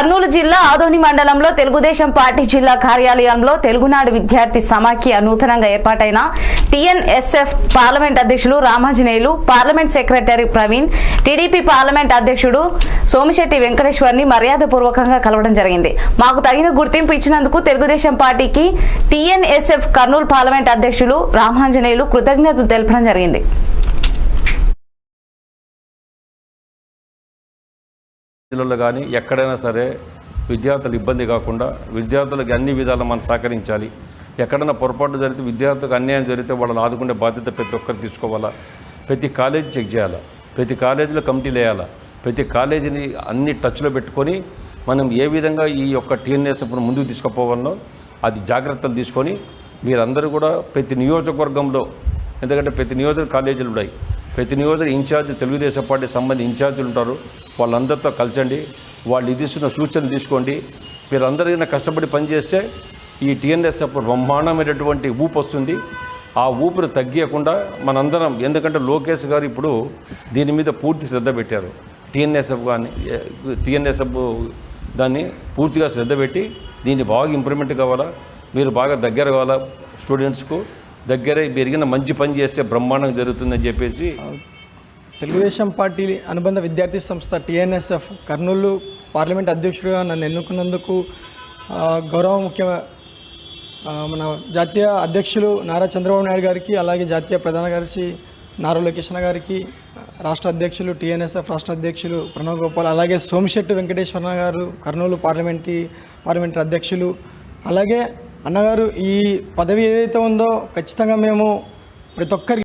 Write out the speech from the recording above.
కర్నూలు జిల్లా ఆదోని మండలంలో తెలుగుదేశం పార్టీ జిల్లా కార్యాలయంలో తెలుగునాడు విద్యార్థి సమాఖ్య నూతనంగా ఏర్పాటైన టీఎన్ఎస్ఎఫ్ పార్లమెంట్ అధ్యక్షులు Ramanjaneyulu parliament secretary Praveen TDP parliament అధ్యక్షుడు సోమిశెట్టి వెంకటేశ్వర్ని మర్యాదపూర్వకంగా కలవడం జరిగింది. మాకు తగిన గుర్తింపు ఇచ్చినందుకు తెలుగుదేశం పార్టీకి టిఎన్ఎస్ఎఫ్ కర్నూలు పార్లమెంట్ అధ్యక్షులు రామాంజనేయులు కృతజ్ఞతలు తెలపడం జరిగింది. జిల్లాలో కానీ ఎక్కడైనా సరే విద్యార్థులు ఇబ్బంది కాకుండా విద్యార్థులకు అన్ని విధాలు మనం సహకరించాలి. ఎక్కడైనా పొరపాటు జరిగితే విద్యార్థులకు అన్యాయం జరిగితే వాళ్ళని ఆదుకునే బాధ్యత ప్రతి ఒక్కరు తీసుకోవాలా? ప్రతి కాలేజీ చెక్ చేయాలా? ప్రతి కాలేజీలో కమిటీలు వేయాలా? ప్రతి కాలేజీని అన్ని టచ్లో పెట్టుకొని మనం ఏ విధంగా ఈ యొక్క టీఎన్ఎస్ ఇప్పుడు ముందుకు తీసుకుపోవాలో అది జాగ్రత్తలు తీసుకొని మీరందరూ కూడా ప్రతి నియోజకవర్గంలో ఎందుకంటే ప్రతి నియోజక కాలేజీలు ఉన్నాయి. ప్రతి నియోజకవర్గ ఇన్ఛార్జ్ తెలుగుదేశం పార్టీ సంబంధించి ఇన్ఛార్జీలు ఉంటారు. వాళ్ళందరితో కలిచండి. వాళ్ళు ఇది ఇస్తున్న సూచనలు తీసుకోండి. మీరందరికీ కష్టపడి పనిచేస్తే ఈ టీఎన్ఎస్ఎఫ్ బ్రహ్మాండమైనటువంటి ఊపు వస్తుంది. ఆ ఊపిరి తగ్గియకుండా మనందరం ఎందుకంటే లోకేష్ గారు ఇప్పుడు దీని మీద పూర్తి శ్రద్ధ పెట్టారు. టీఎన్ఎస్ఎఫ్ కానీ టీఎన్ఎస్ఎఫ్ దాన్ని పూర్తిగా శ్రద్ధ పెట్టి దీన్ని బాగా ఇంప్రూవ్మెంట్ కావాలా? మీరు బాగా దగ్గర కావాలా? స్టూడెంట్స్కు దగ్గరే పెరిగిన మంచి పని చేస్తే బ్రహ్మాండం జరుగుతుందని చెప్పేసి తెలుగుదేశం పార్టీ అనుబంధ విద్యార్థి సంస్థ టీఎన్ఎస్ఎఫ్ కర్నూలు పార్లమెంట్ అధ్యక్షుడిగా నన్ను ఎన్నుకున్నందుకు గౌరవ ముఖ్య మన జాతీయ అధ్యక్షులు నారా చంద్రబాబు నాయుడు గారికి అలాగే జాతీయ ప్రధాన కార్యదర్శి నారా లోకేష్ గారికి రాష్ట్ర అధ్యక్షులు టీఎన్ఎస్ఎఫ్ రాష్ట్ర అధ్యక్షులు ప్రణవ్ గోపాల్ అలాగే సోమిశెట్టి వెంకటేశ్వర గారు కర్నూలు పార్లమెంటీ పార్లమెంటరీ అధ్యక్షులు అలాగే అన్నగారు ఈ పదవి ఏదైతే ఉందో ఖచ్చితంగా మేము ప్రతి ఒక్కరికి